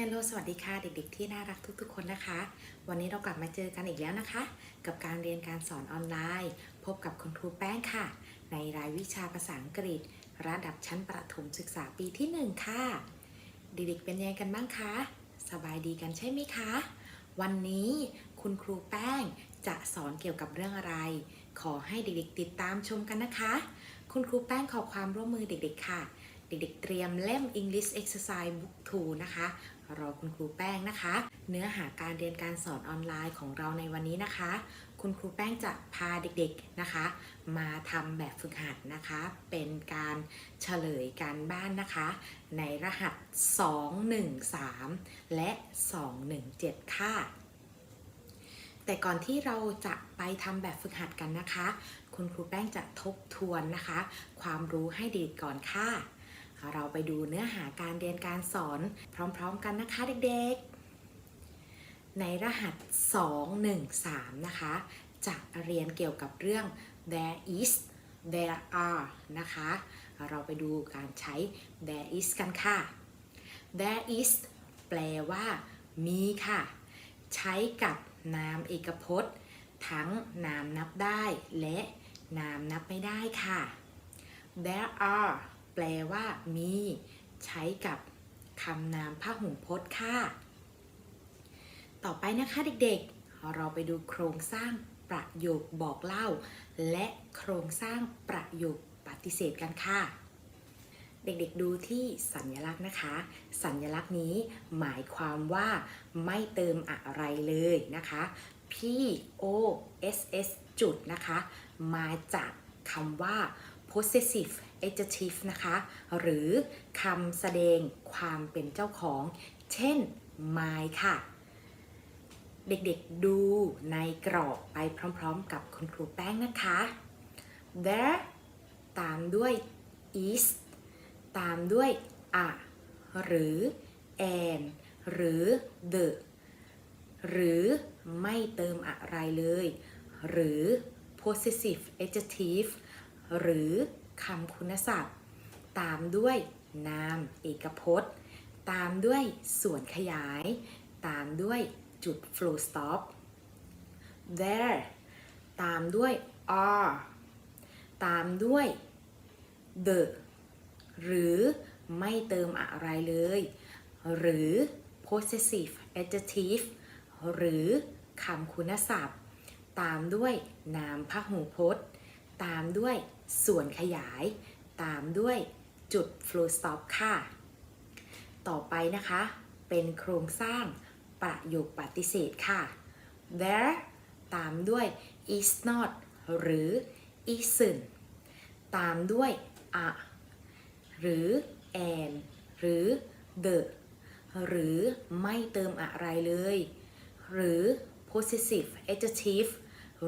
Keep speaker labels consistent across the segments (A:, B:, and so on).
A: ฮลโลสวัสดีค่ะ เด็กๆ ที่น่ารักทุกๆ คนนะคะ วันนี้เรากลับมาเจอกันอีกแล้วนะคะ กับการเรียนการสอนออนไลน์ พบกับคุณครูแป้งค่ะ ในรายวิชาภาษาอังกฤษ ระดับชั้นประถมศึกษาปีที่ 1 ค่ะ เด็กๆ เป็นยังไงกันบ้างคะ สบายดีกันใช่ไหมคะ วันนี้คุณครูแป้งจะสอนเกี่ยวกับเรื่องอะไร ขอให้เด็กๆ ติดตามชมกันนะคะ คุณครูแป้งขอความร่วมมือเด็กๆ ค่ะ เด็กๆ เตรียมเล่ม English Exercise Book 2 นะคะ รอคุณครูแป้งนะคะ เนื้อหาการเรียนการสอนออนไลน์ของเราในวันนี้นะคะ คุณครูแป้งจะพาเด็กๆนะคะ มาทำแบบฝึกหัดนะคะ เป็นการเฉลยการบ้านนะคะ ในรหัส 213 และ 217 ค่ะ แต่ก่อนที่เราจะไปทำแบบฝึกหัดกันนะคะ คุณครูแป้งจะทบทวนนะคะ ความรู้ให้เด็กก่อนค่ะ เราไปดูเนื้อหาการเรียนการสอนพร้อมๆกันนะคะเด็กๆ ในรหัส 213 นะคะ จะเรียนเกี่ยวกับเรื่อง there is there are นะคะ เราไปดูการใช้ there is กันค่ะ there is แปลว่า มีค่ะ ใช้กับนามเอกพจน์ ทั้งนามนับได้และนามนับไม่ได้ค่ะ there are แปลว่ามี ใช้กับคำนามพหุพจน์ค่ะ ต่อไปนะคะเด็กๆ เราไปดูโครงสร้างประโยคบอกเล่า และโครงสร้างประโยคปฏิเสธกันค่ะ เด็กๆดูที่สัญลักษณ์นะคะ สัญลักษณ์นี้หมายความว่าไม่เติมอะไรเลยนะคะ P O S S จุดนะคะ มาจากคำว่า possessive adjective นะคะ หรือคำแสดงความเป็นเจ้าของ เช่น my ค่ะ เด็กๆดูในกรอบไปพร้อมๆกับคุณครูแป้งนะคะ there ตามด้วย is ตามด้วย a หรือ and หรือ the หรือไม่เติมอะไรเลย หรือ possessive adjective หรือ คำคุณศัพท์ ตามด้วยนามเอกพจน์ ตามด้วยส่วนขยาย ตามด้วยจุด full stop there ตามด้วย are ตามด้วย the หรือไม่เติมอะไรเลย หรือ possessive adjective หรือคำคุณศัพท์ ตามด้วยนามพหูพจน์ ตามด้วย ส่วนขยาย ตามด้วยจุด full stop ค่ะ ต่อไปนะคะ เป็นโครงสร้างประโยคปฏิเสธค่ะ there ตามด้วย is not หรือ isn't ตามด้วย a หรือ and หรือ the หรือไม่เติมอะไรเลย หรือ possessive adjective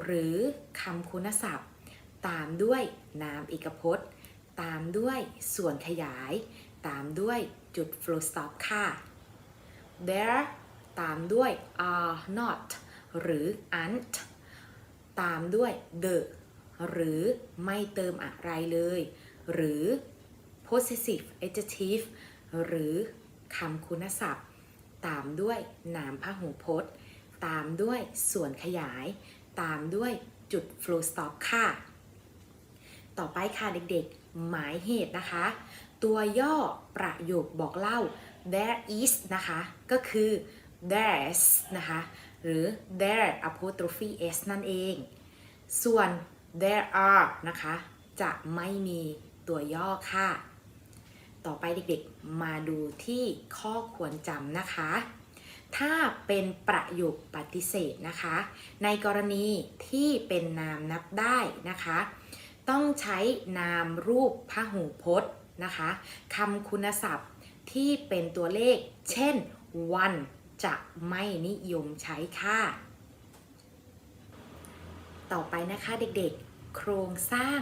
A: หรือคำคุณศัพท์ ตามด้วยนามเอกพจน์ ตามด้วยส่วนขยาย ตามด้วยจุด full stop ค่ะ there ตามด้วย are not หรือ aren't ตามด้วย the หรือไม่เติมอะไรเลย หรือ possessive adjective หรือคำคุณศัพท์ ตามด้วยนามพหูพจน์ ตามด้วยส่วนขยาย ตามด้วยจุด full stop ค่ะ ต่อไปค่ะเด็กๆ หมายเหตุนะคะ ตัวย่อประโยคบอกเล่า there is นะคะ ก็คือ there's นะคะ หรือ there apostrophe s นั่นเอง ส่วน there are นะคะ จะไม่มีตัวย่อค่ะ ต่อไปเด็กๆ มาดูที่ข้อควรจำนะคะ ถ้าเป็นประโยคปฏิเสธนะคะ ในกรณีที่เป็นนามนับได้นะคะ ต้องใช้นามรูปพหูพจน์นะคะคำคุณศัพท์ที่เป็นตัวเลข เช่น one จะไม่นิยมใช้ค่ะ ต่อไปนะคะเด็กๆ โครงสร้าง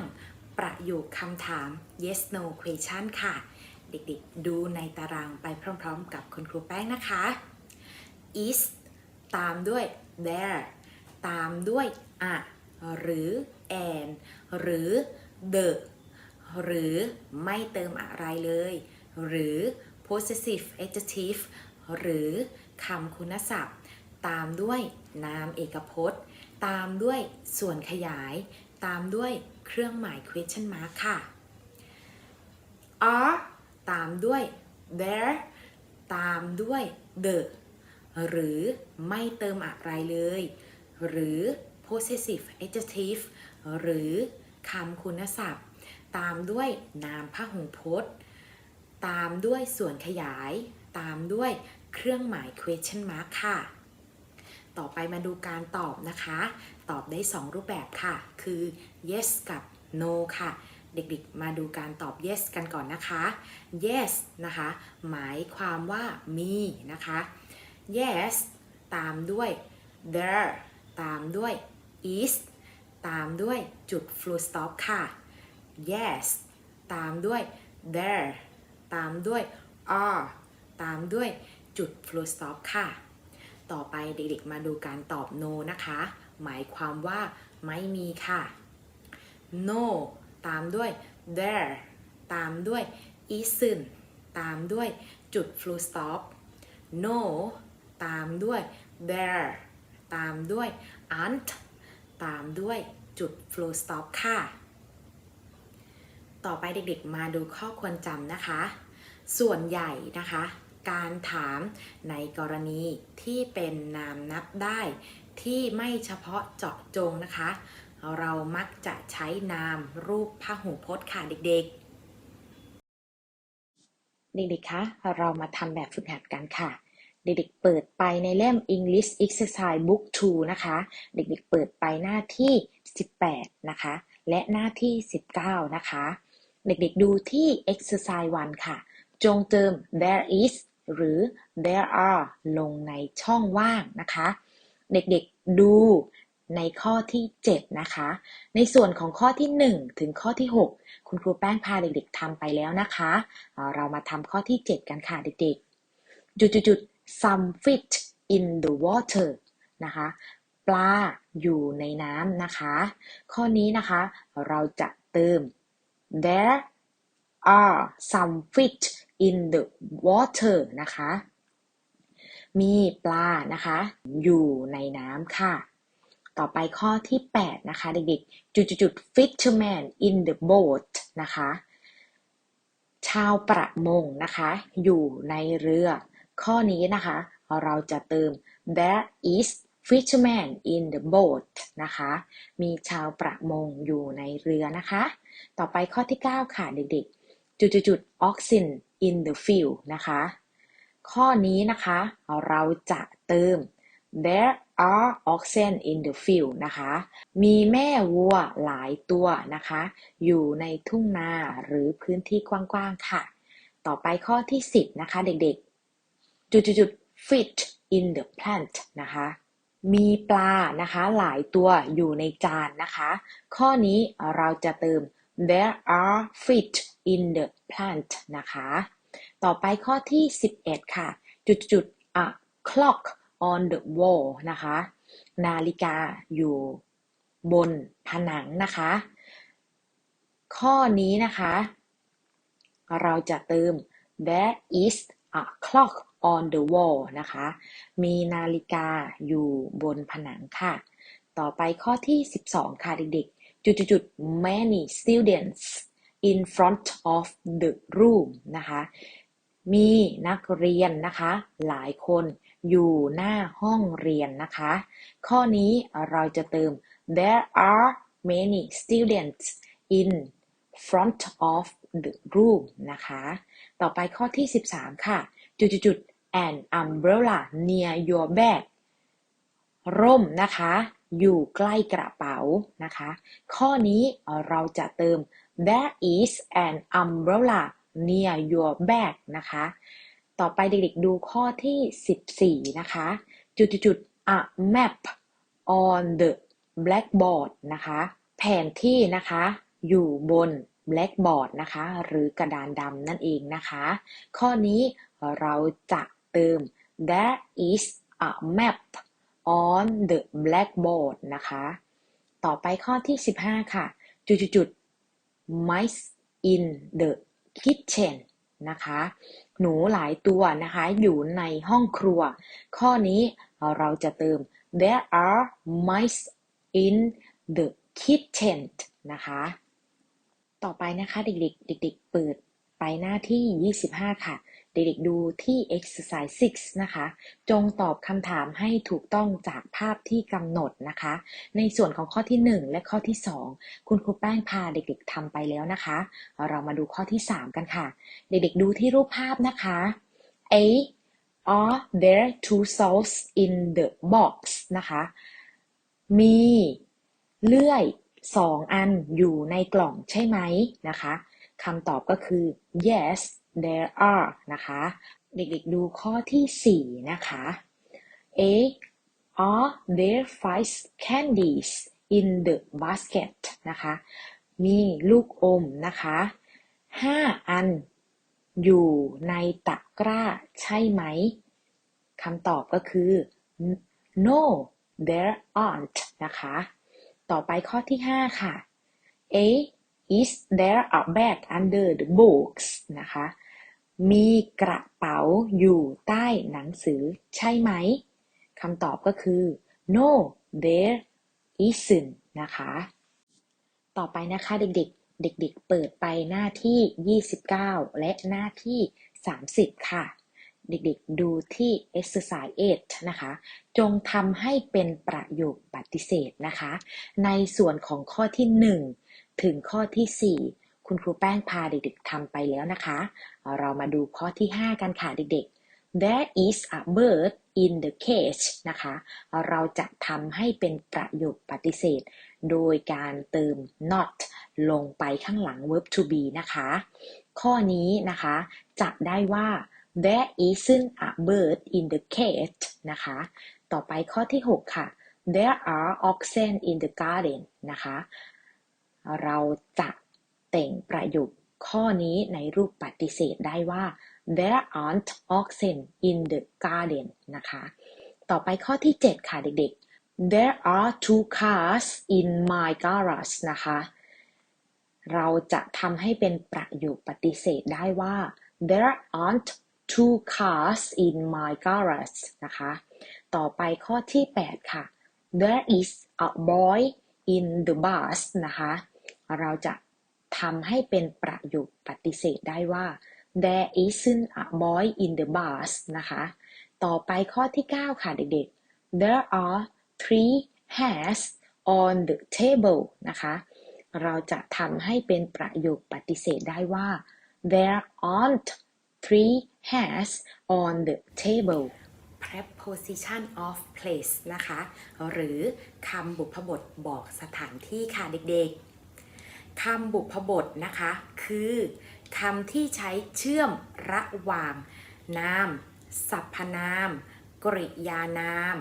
A: ประโยคคำถาม yes no question ค่ะ เด็กๆ ดูในตารางไปพร้อมๆ กับคุณครูแป้งนะคะ is ตามด้วย there ตามด้วย a หรือ and หรือ the หรือไม่เติมอะไรเลย หรือ possessive adjective หรือคำคุณศัพท์ ตามด้วยนามเอกพจน์ ตามด้วยส่วนขยาย ตามด้วยเครื่องหมาย question mark ค่ะ are ตามด้วย there ตามด้วย the หรือไม่เติมอะไรเลย หรือ possessive adjective หรือคำคุณศัพท์ ตามด้วยนามพหูพจน์ ตามด้วยส่วนขยาย ตามด้วยเครื่องหมาย question mark ค่ะ ต่อไปมาดูการตอบนะคะ ตอบได้ 2 รูปแบบค่ะ คือ yes กับ no ค่ะ เด็กๆ มาดูการตอบ yes กันก่อนนะคะ yes นะคะ หมายความว่ามีนะคะ yes ตามด้วย there ตามด้วย is ตามด้วยจุด full stop ค่ะ yes ตามด้วย there ตามด้วย are ตามด้วยจุด full stop ค่ะ ต่อไปเด็กๆมาดูการตอบ no นะคะ หมายความว่าไม่มีค่ะ no ตามด้วย there ตามด้วย isn't ตามด้วยจุด full stop no ตามด้วย there ตามด้วย aren't ตามด้วยจุด full stop ค่ะ ต่อไปเด็กๆมาดูข้อควรจำนะคะ ส่วนใหญ่นะคะ การถามในกรณีที่เป็นนามนับได้ที่ไม่เฉพาะเจาะจงนะคะ เรามักจะใช้นามรูปพหูพจน์ค่ะเด็กๆ เด็กๆ คะ เรามาทำแบบฝึกหัดกันค่ะ เด็กๆเปิดไปในเล่ม English Exercise Book 2 นะคะ เด็กๆเปิดไปหน้าที่ 18 นะคะ และหน้าที่ 19 นะคะ เด็กๆดูที่ Exercise 1 ค่ะ จงเติม there is หรือ there are ลงในช่องว่างนะคะ เด็กๆดูในข้อที่ 7 นะคะ ในส่วนของข้อที่ 1 ถึงข้อที่ 6 คุณครูแป้งพาเด็กๆทำไปแล้วนะคะเเรามาทำข้อที่ 7 กันค่ะเด็กๆ จุดๆ some fish in the water นะคะ ปลาอยู่ในน้ำนะคะ ข้อนี้นะคะ เราจะเติม there are some fish in the water นะคะ มีปลานะคะ อยู่ในน้ำค่ะ ต่อไปข้อที่ 8 นะคะ เด็กๆ จุดๆๆ fisherman in the boat นะคะ ชาวประมงนะคะ อยู่ในเรือ ข้อนี้นะคะ เราจะเติม there is fisherman in the boat นะคะ มีชาวประมงอยู่ในเรือนะคะ ต่อไปข้อที่ 9 ค่ะเด็กๆ จุดๆๆ oxen in the field นะคะ ข้อนี้นะคะ เราจะเติม there are oxen in the field นะคะ มีแม่วัวหลายตัวนะคะ อยู่ในทุ่งนาหรือพื้นที่กว้างๆค่ะ ต่อไปข้อที่ 10 นะคะเด็กๆ จุดๆๆ fish in the plant นะคะ มีปลานะคะหลายตัวอยู่ในจานนะคะ ข้อนี้เราจะเติม there are fish in the plant นะคะ ต่อไปข้อที่ 11 ค่ะ จุดๆ a clock on the wall นะคะ นาฬิกาอยู่บนผนังนะคะ ข้อนี้นะคะ เราจะเติม there is a clock on the wall นะคะ มีนาฬิกาอยู่บนผนังค่ะ ต่อไปข้อที่ 12 ค่ะเด็กๆ จุดๆ many students in front of the room นะคะ มีนักเรียนนะคะ หลายคนอยู่หน้าห้องเรียนนะคะ ข้อนี้เราจะเติม there are many students in front of the room นะคะ ต่อไปข้อที่ 13 ค่ะ จุดๆๆ an umbrella near your bag ร่มนะคะ อยู่ใกล้กระเป๋านะคะ ข้อนี้เราจะเติม there is an umbrella near your bag นะคะ ต่อไปเด็กๆดูข้อที่ 14 นะคะ จุดๆ a map on the blackboard นะคะ แผนที่นะคะ อยู่บน blackboard นะคะ หรือกระดานดำนั่นเองนะคะ ข้อนี้เราจะ เติม there is a map on the blackboard นะคะ ต่อไปข้อที่ 15 ค่ะ จุดๆๆ mice in the kitchen นะคะ หนูหลายตัวนะคะ อยู่ในห้องครัว ข้อนี้เราจะเติม there are mice in the kitchen นะคะ ต่อไปนะคะเด็กๆ เด็ก ๆ เปิดไปหน้าที่ 25 ค่ะ เด็กๆดูที่ exercise 6 นะคะ จงตอบคำถามให้ถูกต้องจากภาพที่กำหนดนะคะ ในส่วนของข้อที่ 1 และข้อที่ 2 คุณครูแป้งพาเด็กๆทำไปแล้วนะคะ เรามาดูข้อที่ 3 กันค่ะ เด็กๆดูที่รูปภาพนะคะ A are there two saws in the box นะคะ มีเลื่อยสองอันอยู่ในกล่องใช่ไหมนะคะคำตอบก็คือ yes there are นะคะ เด็กๆดูข้อที่ 4 นะคะ A are there five candies in the basket นะคะ มีลูกอมนะคะ5อันอยู่ในตะกร้าใช่ไหมคำตอบก็คือ no there aren't นะคะ ต่อไปข้อที่ 5 ค่ะ A is there a bag under the books นะคะ มีกระเป๋าอยู่ใต้หนังสือใช่ไหมคำตอบก็คือ no there isn't นะคะ ต่อไปนะคะเด็กๆ เด็กๆ เปิดไปหน้าที่ 29 และหน้าที่ 30 ค่ะ เด็กๆ ดูที่ exercise 8 นะคะ จงทำให้เป็นประโยคปฏิเสธนะคะ ในส่วนของข้อที่ 1 ถึงข้อที่ 4 คุณครูแป้งพาเด็กๆทำไปแล้วนะคะ เรามาดูข้อที่ 5 กันค่ะเด็กๆ There is a bird in the cage นะคะ เราจะทำให้เป็นประโยคปฏิเสธ โดยการเติม not ลงไปข้างหลัง verb to be นะคะ ข้อนี้นะคะ จะได้ว่า there isn't a bird in the cage นะคะ ต่อไปข้อที่ 6 ค่ะ there are oxen in the garden นะคะ เราจะ แต่งประโยคข้อนี้ในรูปปฏิเสธได้ว่า there aren't oxen in the garden นะคะ ต่อไปข้อที่ 7 ค่ะเด็กๆ there are two cars in my garage นะคะ เราจะทำให้เป็นประโยคปฏิเสธได้ว่า there aren't two cars in my garage นะคะ ต่อไปข้อที่ 8 ค่ะ there is a boy in the bus นะคะ เราจะ ทำให้เป็นประโยคปฏิเสธได้ว่า there isn't a boy in the bus นะคะ ต่อไปข้อที่ 9 ค่ะเด็กๆ there are three hairs on the table นะคะ เราจะทำให้เป็นประโยคปฏิเสธได้ว่า there aren't three hairs on the table preposition of place นะคะ หรือคำบุพบทบอกสถานที่ค่ะเด็กๆ คำบุพบทนะคะ คือคำที่ใช้เชื่อมระหว่าง นาม สรรพนาม กริยานาม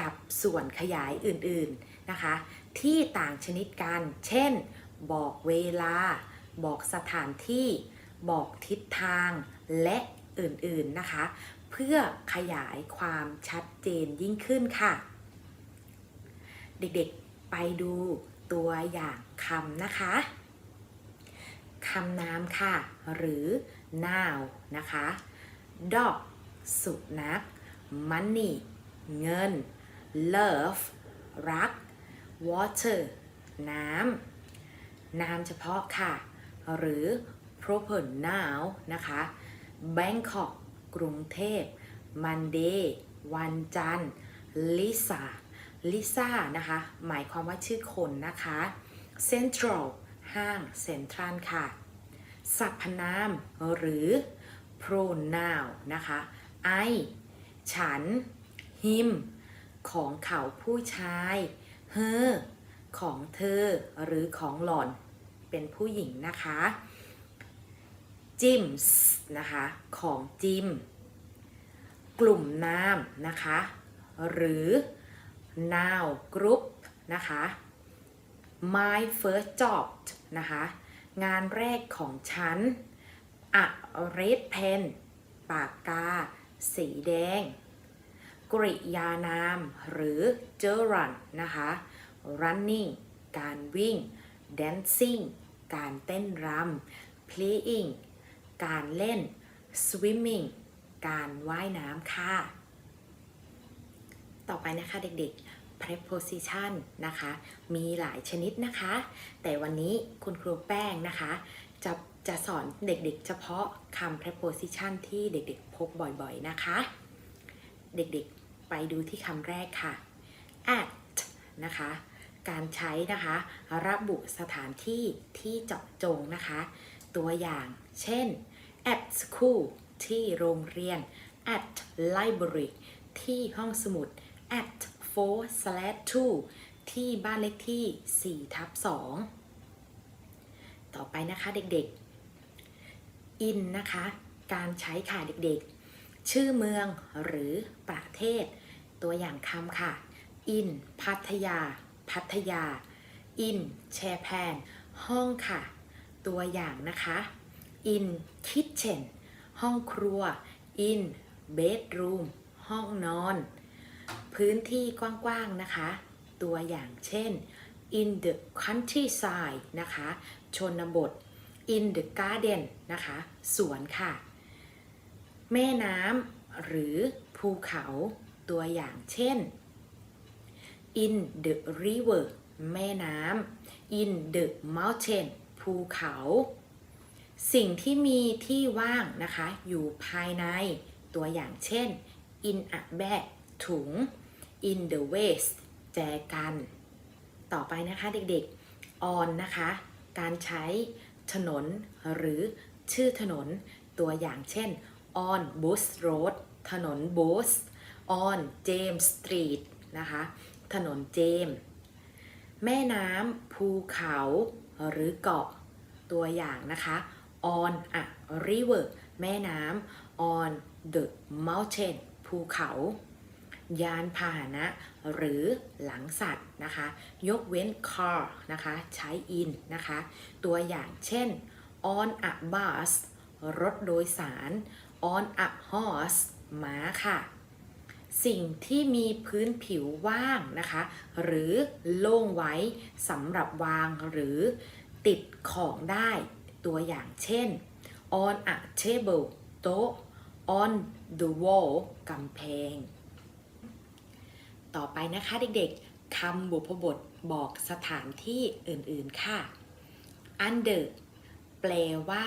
A: กับส่วนขยายอื่นๆนะคะ ที่ต่างชนิดกัน เช่น บอกเวลา บอกสถานที่ บอกทิศทาง และอื่นๆนะคะ เพื่อขยายความชัดเจนยิ่งขึ้นค่ะ เด็กๆไปดู ตัวอย่างคำนะคะคำนามค่ะ หรือ noun นะคะ dog สุนัข money เงิน love รัก water น้ำ นามเฉพาะค่ะ หรือ proper noun นะคะ Bangkok กรุงเทพ Monday วันจันทร์ Lisa Lisa นะคะ หมายความว่าชื่อคนนะคะ Central ห้าง Central ค่ะ สรรพนามหรือ pronoun นะคะ I ฉัน him ของเขาผู้ชาย her ของเธอหรือของหล่อน เป็นผู้หญิงนะคะจิมส์นะคะ ของจิม กลุ่มนามนะคะ หรือ noun group นะคะ my first job นะคะ งานแรกของฉัน a red pen ปากกา สีแดง กริยานามหรือ gerund นะคะ running การวิ่ง dancing การเต้นรำ playing การเล่น swimming การว่ายน้ำค่ะ ต่อไปนะคะเด็กๆ preposition นะคะ มีหลายชนิดนะคะ แต่วันนี้คุณครูแป้งนะคะ จะจะสอนเด็กๆ เฉพาะคำ preposition ที่เด็กๆ พบบ่อยๆนะคะ เด็กๆ ไปดูที่คำแรกค่ะ at นะคะ การใช้นะคะ ระบุสถานที่ที่เจาะจงนะคะ ตัวอย่างเช่น at school ที่โรงเรียน at library ที่ห้องสมุด at 4 slash 2ที่บ้านเลขที่4ทับ2ต่อไปนะคะเด็กๆ in นะคะ การใช้ค่ะเด็กๆ ชื่อเมืองหรือประเทศ ตัวอย่างคำค่ะ in พัทยา พัทยา in แชร์แพนห้องค่ะ ตัวอย่างนะคะ in kitchen ห้องครัว in bedroom ห้องนอน พื้นที่กว้างๆนะคะ ตัวอย่างเช่น in the countryside นะคะ ชนบท in the garden นะคะ สวนค่ะ แม่น้ำหรือภูเขา ตัวอย่างเช่น in the river แม่น้ำ in the mountain ภูเขา สิ่งที่มีที่ว่างนะคะ อยู่ภายใน ตัวอย่างเช่น in a bag ถุง in the waste แจกัน ต่อไปนะคะเด็กๆ on นะคะ การใช้ถนนหรือชื่อถนนตัวอย่างเช่น on Bush Road ถนน Bush on James Street นะคะ ถนนเจมส์แม่น้ำภูเขาหรือเกาะตัวอย่างนะคะ on a river แม่น้ำ on the mountain ภูเขา ยานพาหนะ หรือหลังสัตว์นะคะ ยกเว้น car นะคะ ใช้ in นะคะ ตัวอย่างเช่น on a bus รถโดยสาร on a horse ม้าค่ะ สิ่งที่มีพื้นผิวว่างนะคะ หรือโล่งไว้สำหรับวางหรือติดของได้ ตัวอย่างเช่น on a table โต๊ะ on the wall กำแพง ต่อไปนะคะเด็กๆคำบุพบทบอกสถานที่อื่นๆค่ะ under แปลว่า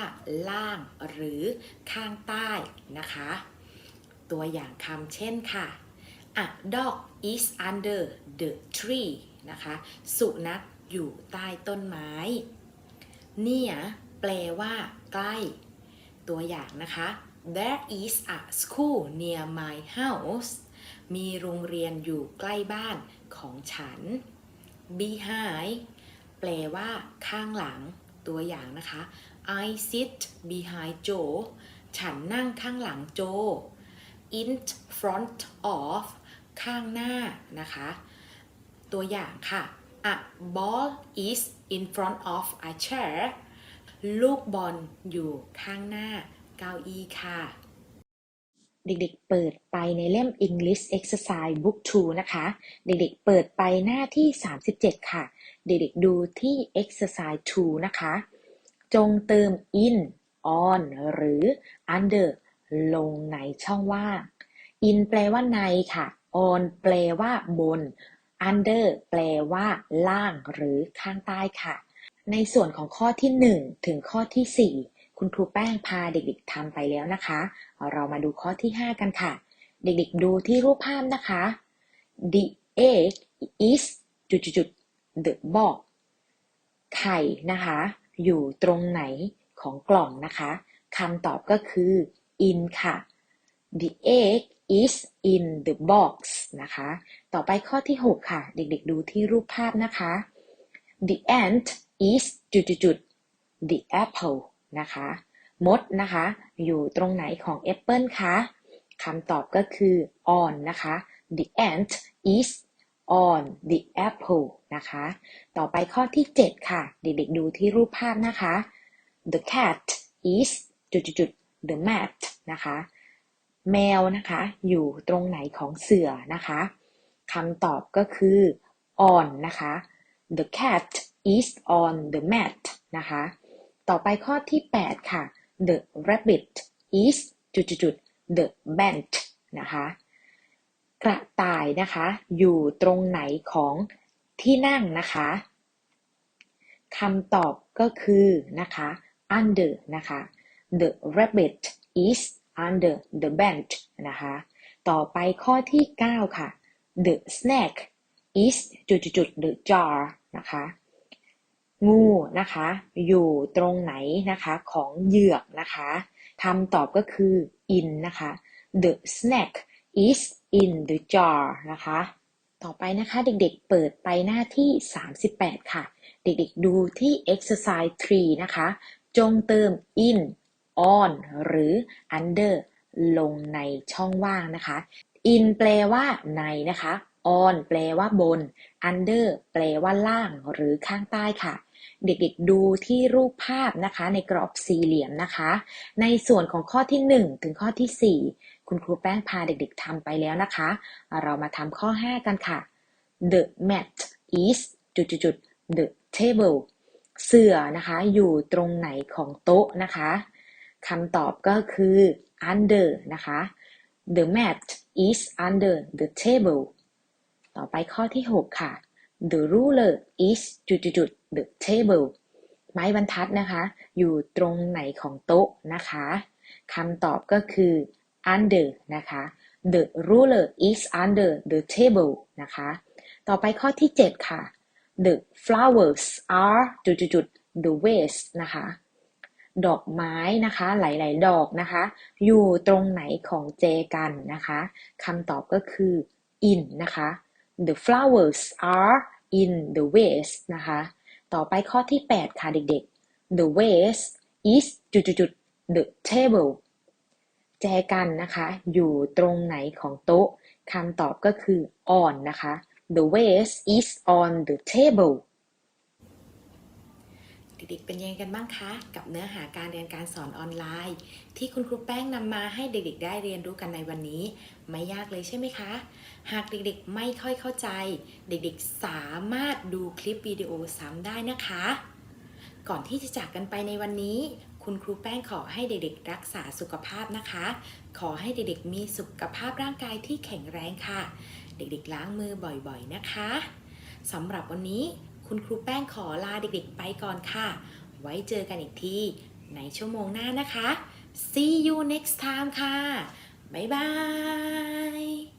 A: ล่างหรือข้างใต้นะคะ ตัวอย่างคำเช่นค่ะ A dog is under the tree นะคะ สุนัขอยู่ใต้ต้นไม้ near แปลว่า ใกล้ ตัวอย่างนะคะ There is a school near my house มีโรงเรียนอยู่ใกล้บ้านของฉัน behind แปลว่าข้างหลัง ตัวอย่างนะคะ I sit behind Joe ฉันนั่งข้างหลังโจ in front of ข้างหน้านะคะ ตัวอย่างค่ะ a ball is in front of a chair ลูกบอลอยู่ข้างหน้าเก้าอี้ค่ะ เด็กๆ เปิดไปในเล่ม English Exercise Book 2 นะคะ เด็กๆ เปิดไปหน้าที่ 37 ค่ะ เด็กๆ ดูที่ Exercise 2 นะคะ จงเติม in on หรือ under ลงในช่องว่าง in แปลว่าในค่ะ on แปลว่าบน under แปลว่าล่างหรือข้างใต้ค่ะ ในส่วนของข้อที่ 1 ถึงข้อที่ 4 คุณครูแป้งพาเด็กๆทำไปแล้วนะคะ เรามาดูข้อที่ 5 กันค่ะ เด็กๆดูที่รูปภาพนะคะ the egg is จุดๆ the box ไข่นะคะ อยู่ตรงไหนของกล่องนะคะคำตอบก็คือ in ค่ะ the egg is in the box นะคะ ต่อไปข้อที่ 6 ค่ะ เด็กๆดูที่รูปภาพนะคะ the ant is จุดๆ the apple นะคะ มดนะคะ อยู่ตรงไหนของแอปเปิลคะคำตอบก็คือ on นะคะ the ant is on the apple นะคะ ต่อไปข้อที่ 7 ค่ะ เด็กๆดูที่รูปภาพนะคะ the cat is จุดๆ the mat นะคะ แมวนะคะ อยู่ตรงไหนของเสือนะคะคำตอบก็คือ on นะคะ the cat is on the mat นะคะ ต่อไปข้อที่ 8 ค่ะ the rabbit is จุดๆๆ the bench นะคะกระต่ายนะคะ อยู่ตรงไหนของที่นั่งนะคะคำตอบก็คือนะคะ under นะคะ the rabbit is under the bench นะคะ ต่อไปข้อที่ 9 ค่ะ the snack is จุดๆๆ the jar นะคะ งูนะคะ อยู่ตรงไหนนะคะของเหยือกนะคะคำตอบก็คือ in นะคะ the snack is in the jar นะคะ ต่อไปนะคะเด็กๆเปิดไปหน้าที่ 38 ค่ะ เด็กๆดูที่ exercise 3 นะคะ จงเติม in on หรือ under ลงในช่องว่างนะคะ in แปลว่าในนะคะ on แปลว่าบน under แปลว่าล่างหรือข้างใต้ค่ะ เด็กๆดูที่รูปภาพนะคะ ในกรอบสี่เหลี่ยมนะคะ ในส่วนของข้อที่ 1 ถึงข้อที่ 4 คุณครูแป้งพาเด็กๆทำไปแล้วนะคะ เรามาทำข้อ 5 กันค่ะ The mat is จุดๆ the table เสื่อนะคะอยู่ตรงไหนของโต๊ะนะคะคำตอบก็คือ under นะคะ The mat is under the table ต่อไปข้อที่ 6 ค่ะ The ruler is จุดๆ the table ไม้บรรทัดนะคะ อยู่ตรงไหนของโต๊ะนะคะคำตอบก็คือ under นะคะ The ruler is under the table นะคะ ต่อไปข้อที่ 7 ค่ะ The flowers are จุดๆๆ the vase นะคะ ดอกไม้นะคะ หลาย ๆ ดอกนะคะ อยู่ตรงไหนของเจกันนะคะคำตอบก็คือ in นะคะ The flowers are in the vase นะคะ ต่อไปข้อที่ 8 ค่ะเด็กๆ The vase is จุดจุด the table แจกันนะคะ อยู่ตรงไหนของโต๊ะคำตอบก็คือ on นะคะ The vase is on the table เด็กๆเป็นยังไงกันบ้างคะ กับเนื้อหาการเรียนการสอนออนไลน์ ที่คุณครูแป้งนำมาให้เด็กๆ ได้เรียนรู้กันในวันนี้ ไม่ยากเลยใช่ไหมคะ หากเด็กๆไม่ค่อยเข้าใจ เด็กๆสามารถดูคลิปวิดีโอซ้ำได้นะคะ ก่อนที่จะจากกันไปในวันนี้ คุณครูแป้งขอให้เด็กๆ รักษาสุขภาพนะคะ ขอให้เด็กๆ มีสุขภาพร่างกายที่แข็งแรงค่ะ เด็กๆ ล้างมือบ่อยๆ นะคะสำหรับวันนี้ คุณครูแป้งขอลาเด็กๆไปก่อนค่ะ ไว้เจอกันอีกทีในชั่วโมงหน้านะคะ see you next time ค่ะ บ๊ายบาย